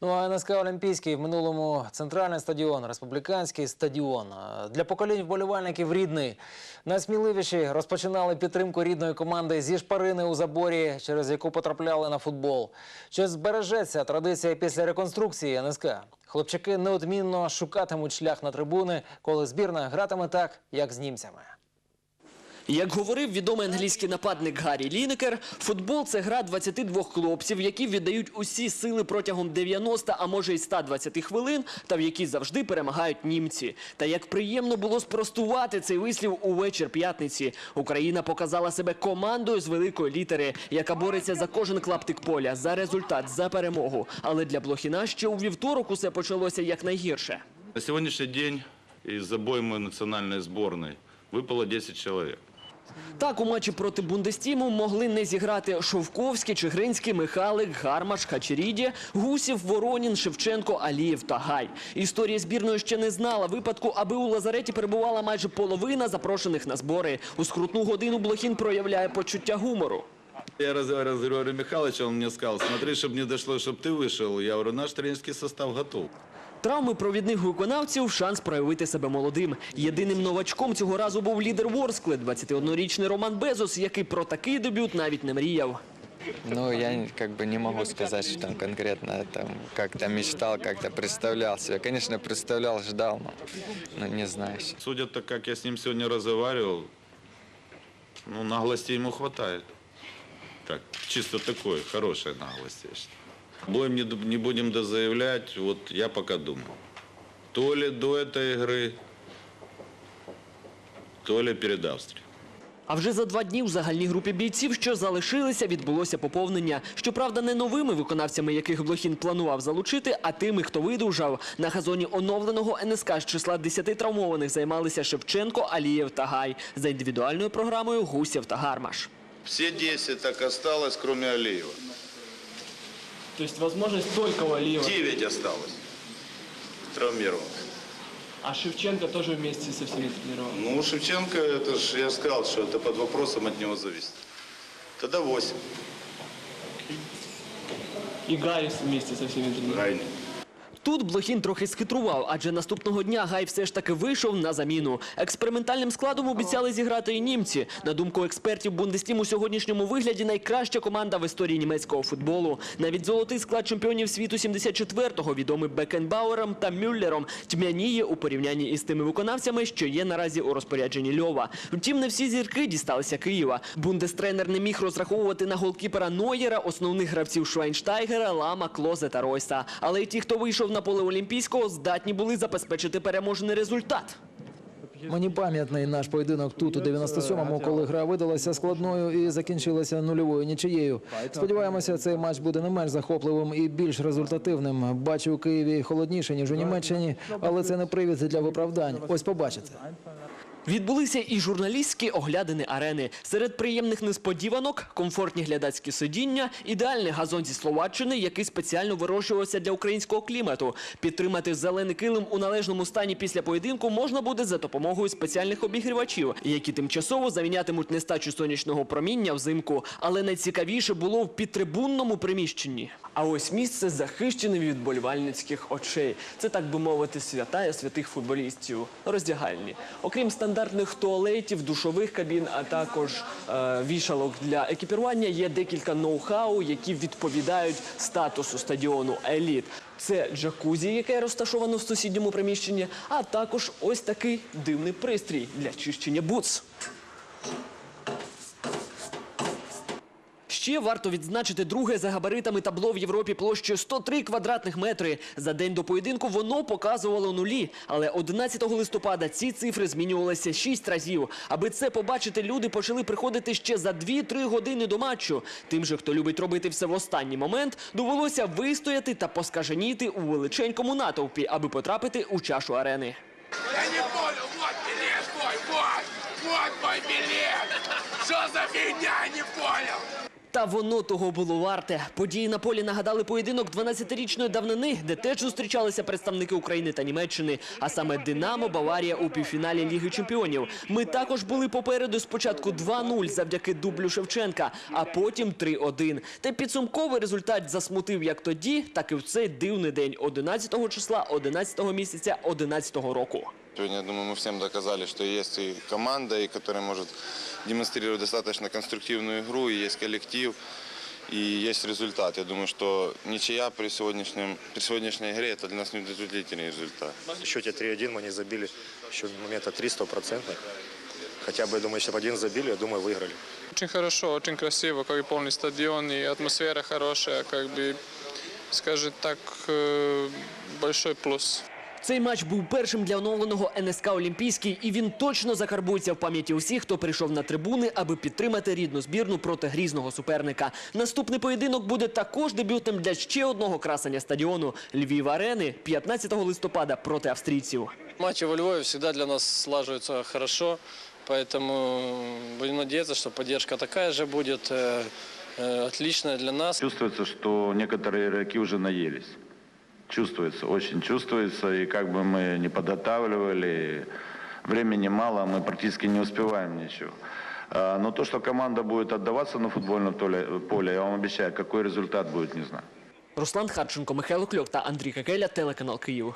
Ну а НСК Олімпійський в минулому центральний стадіон, республіканський стадіон. Е, Для поколінь вболівальників рідний. Найсміливіші розпочинали підтримку рідної команди зі шпарини у заборі, через яку потрапляли на футбол. Чи збережеться традиція після реконструкції НСК? Хлопчаки неодмінно шукатимуть шлях на трибуни, коли збірна гратиме так, як з німцями. Як говорив відомий англійський нападник Гаррі Лінекер, футбол це гра 22 хлопців, які віддають усі сили протягом 90, а може й 120 хвилин, та в якій завжди перемагають німці. Та як приємно було спростувати цей вислів у вечір п'ятниці. Україна показала себе командою з великої літери, яка бореться за кожен клаптик поля, за результат, за перемогу. Але для Блохіна ще у вівторок усе почалося якнайгірше. На сегодняшний день из обоймы национальной сборной выпало 10 человек. Так, у матчі проти Бундестіму могли не зіграти Шовковський, Чигринський, Михалик, Гармаш, Хачеріді, Гусів, Воронін, Шевченко, Алієв та Гай. Історія збірної ще не знала випадку, аби у лазареті перебувала майже половина запрошених на збори. У скрутну годину Блохін проявляє почуття гумору. Я разговаривал с Григорием Михайловичем, он мне сказал, смотри, чтобы не дошло, чтобы ты вышел. Я говорю, наш тренерский состав готов. Травми провідних виконавців – шанс проявити себе молодим. Єдиним новачком цього разу був лідер Ворскли, 21-річний Роман Безос, який про такий дебют навіть не мріяв. Ну, я как бы не могу сказать, что там конкретно там как-то мечтал, как-то представлял себе. Конечно, представлял, ждал, но ну, не знаю. Судя так, как я с ним сегодня разговаривал, ну, наглости ему хватает. Так, чисто такой, хорошей наглости, я считаю. Боем не, не будем дозаявлять, вот я пока думаю. То ли до этой игры, то ли перед Австрией. А вже за два дні у загальній групі бійців, що залишилися, відбулося поповнення. Щоправда, не новими виконавцями, яких Блохін планував залучити, а тими, хто видужав. На газоні оновленого НСК з числа 10 травмованих займалися Шевченко, Алієв та Гай. За індивідуальною програмою Гусєв та Гармаш. Все 10 так осталось, кроме Алиева. Тобто, можливість тільки у Алієва. 9 осталось травмированных. А Шевченко теж вместе со всіми тренував. Ну, Шевченко, это же я сказал, что это под вопросом от него зависит. Тогда 8. І Гарріс вместе со всіми тренував. Крайне. Тут Блохін трохи схитрував, адже наступного дня Гай все ж таки вийшов на заміну. Експериментальним складом обіцяли зіграти і німці. На думку експертів, Бундестім у сьогоднішньому вигляді найкраща команда в історії німецького футболу. Навіть золотий склад чемпіонів світу 74-го, відомий Бекенбауером та Мюллером, тьмяніє у порівнянні із тими виконавцями, що є наразі у розпорядженні Льова. Втім, не всі зірки дісталися Києва. Бундестренер не міг розраховувати на голкіпера Нойєра, основних гравців Швайнштайгера, Лама, Клозе та Ройса. Але й ті, хто вийшов на поле Олімпійського, здатні були забезпечити переможний результат. Мені пам'ятний наш поєдинок тут у 97-му, коли гра видалася складною і закінчилася нульовою нічиєю. Сподіваємося, цей матч буде не менш захопливим і більш результативним. Бачу у Києві холодніше ніж у Німеччині, але це не привід для виправдань. Ось побачите. Відбулися і журналістські оглядини арени. Серед приємних несподіванок комфортні глядацькі сидіння, ідеальний газон зі Словаччини, який спеціально вирощувався для українського клімату. Підтримати зелений килим у належному стані після поєдинку можна буде за допомогою спеціальних обігрівачів, які тимчасово замінятимуть нестачу сонячного проміння взимку. Але найцікавіше було в підтрибунному приміщенні. А ось місце захищене від болівальницьких очей. Це так би мовити, святая святих футболістів. Роздягальні. Окрім стандартних туалетів, душових кабін, а також е, вішалок для екіпірування, є декілька ноу-хау, які відповідають статусу стадіону еліт. Це джакузі, яке розташовано в сусідньому приміщенні, а також ось такий дивний пристрій для чищення бутс. Ще варто відзначити друге за габаритами табло в Європі площею 103 квадратних метри. За день до поєдинку воно показувало нулі. Але 11 листопада ці цифри змінювалися 6 разів. Аби це побачити, люди почали приходити ще за 2-3 години до матчу. Тим же, хто любить робити все в останній момент, довелося вистояти та поскаженіти у величенькому натовпі, аби потрапити у чашу арени. Я не понял, вот билет мой, вот, вот мой билет. Что за фигня, не понял. Та воно того було варте. Події на полі нагадали поєдинок 12-річної давнини, де теж зустрічалися представники України та Німеччини, а саме Динамо Баварія у півфіналі Ліги Чемпіонів. Ми також були попереду спочатку 2-0 завдяки дублю Шевченка, а потім 3-1. Та підсумковий результат засмутив як тоді, так і в цей дивний день 11 числа 11 місяця 11 року. Сегодня, я думаю, мы всем доказали, что есть и команда, и которая может демонстрировать достаточно конструктивную игру, и есть коллектив, и есть результат. Я думаю, что ничья при, сегодняшнем, при сегодняшней игре – это для нас неудовлетворительный результат. В счете 3-1 мы не забили еще момента 3 стопроцентных. Хотя бы, я думаю, если бы один забили, я думаю, выиграли. Очень хорошо, очень красиво, как и полный стадион, и атмосфера хорошая, как бы, скажем так, э, большой плюс. Цей матч був першим для оновленого НСК Олімпійський, і він точно закарбується в пам'яті усіх, хто прийшов на трибуни, аби підтримати рідну збірну проти грізного суперника. Наступний поєдинок буде також дебютним для ще одного красення стадіону Львів Арени 15 листопада проти австрійців. Матчи во Львове всегда для нас слаживаются хорошо, поэтому будем надеяться, что поддержка такая же будет, э, э, отличная для нас. Чувствуется, что некоторые игроки уже наелись. Чувствуется, очень чувствуется. И как бы мы не подготавливали, времени мало, мы практически не успеваем ничего. А, Но то, что команда будет отдаваться на футбольном толе- поле, я вам обещаю, какой результат будет, не знаю. Руслан Харченко, Михайло Кльок та Андрій Какеля, телеканал Київ.